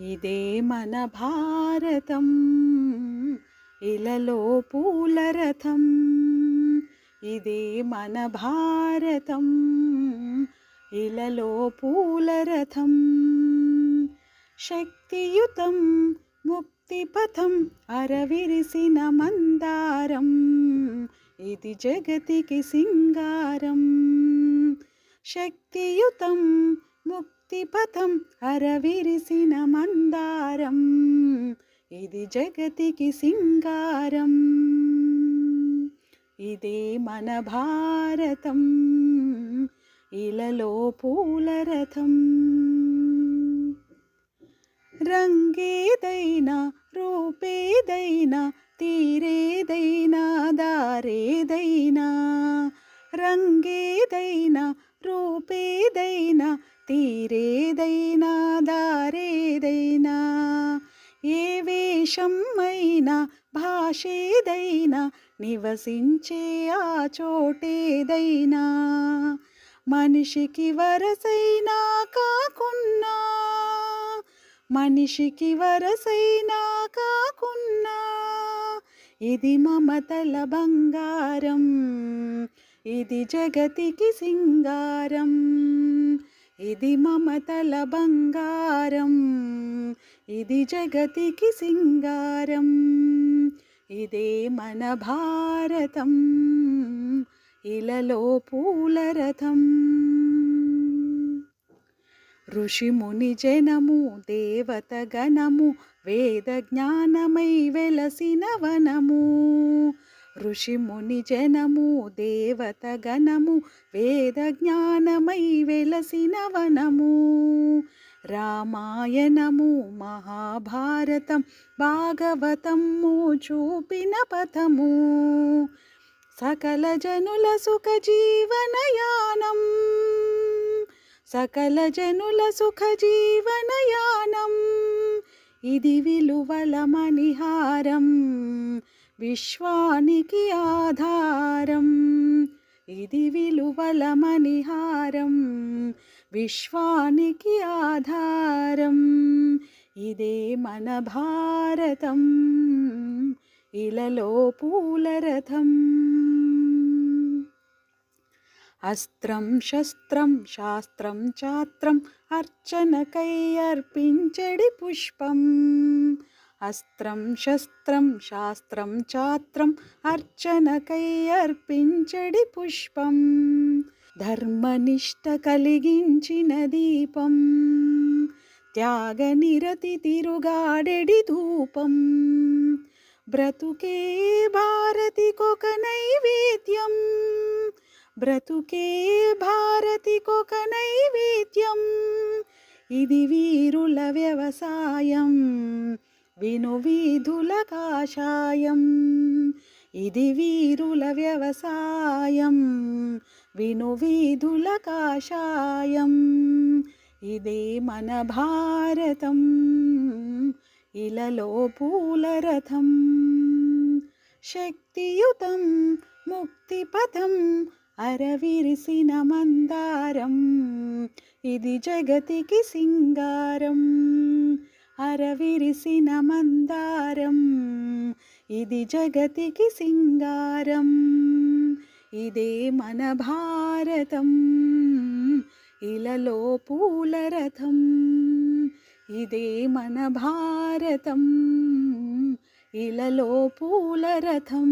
ఇదే మన భారతం. ఇలలో పూలరథం ఇదే మన భారతం. ఇలలో పూలరథం శక్తియుతం ముక్తిపథం అరవిరిసిన మందారం. ఇది జగతికి సింగారం. శక్తియుతం ముక్తి ముక్తిపథం అరవిరిసిన మందారం. ఇది జగతికి సింగారం. ఇదే మన భారతం. ఇలలో పూలరథం రంగేదైనా రూపేదైనా తీరేదైనా దారేదైనా రంగేదైనా రూపేదైనా తీరేదైనా దారేదైనా ఏ వేషమైనా భాషేదైనా నివసించే ఆ చోటేదైనా. మనిషికి వరసైనా కాకున్నా మనిషికి వరసైనా కాకున్నా ఇది మమతల బంగారం ఇది జగతికి సింగారం. ఇది మమతల బంగారం ఇది జగతికి సింగారం ఇదే మన భారతం ఇలలో పూలరథం ఋషిముని జనము దేవత గణము వేద జ్ఞానమై వెలసిన వనము ఋషిముని జనము దేవత గణము వేద జ్ఞానమై వెలసిన వనము. రామాయణము మహాభారతం భాగవతము చూపిన పథము. సకల జనుల సుఖ జీవనయానం సకల జనుల సుఖ జీవనయానం ఇది విలువల మణిహారం. విశ్వానికి ఆధారం. ఇది విలువల మణిహారం. విశ్వానికి ఆధారం. ఇదే మన భారతం. ఇలలో పూలరథం అస్త్రం శస్త్రం శాస్త్రం చాత్రం అర్చనకై అర్పించడి పుష్పం. అస్త్రం శస్త్రం శాస్త్రం చాత్రం అర్చనకై అర్పించడి పుష్పం. ధర్మనిష్ట కలిగించిన దీపం. త్యాగనిరతి తిరుగాడెడి ధూపం. బ్రతుకే భారతికొక నైవేద్యం. బ్రతుకే భారతికొక నైవేద్యం. ఇది వీరుల వ్యవసాయం. విను వీధుల కాషాయం ఇది వీరుల వ్యవసాయం. విను వీధుల కాషాయం ఇదే మన భారతం ఇలలో పూలరథం శక్తియుతం ముక్తిపథం అరవిరిసిన మందారం ఇది జగతికి సింగారం. అరవిరిసిన మందారం ఇది జగతికి సింగారం ఇదే మన భారతం ఇలలో పూలరథం ఇదే మన భారతం ఇలలో పూలరథం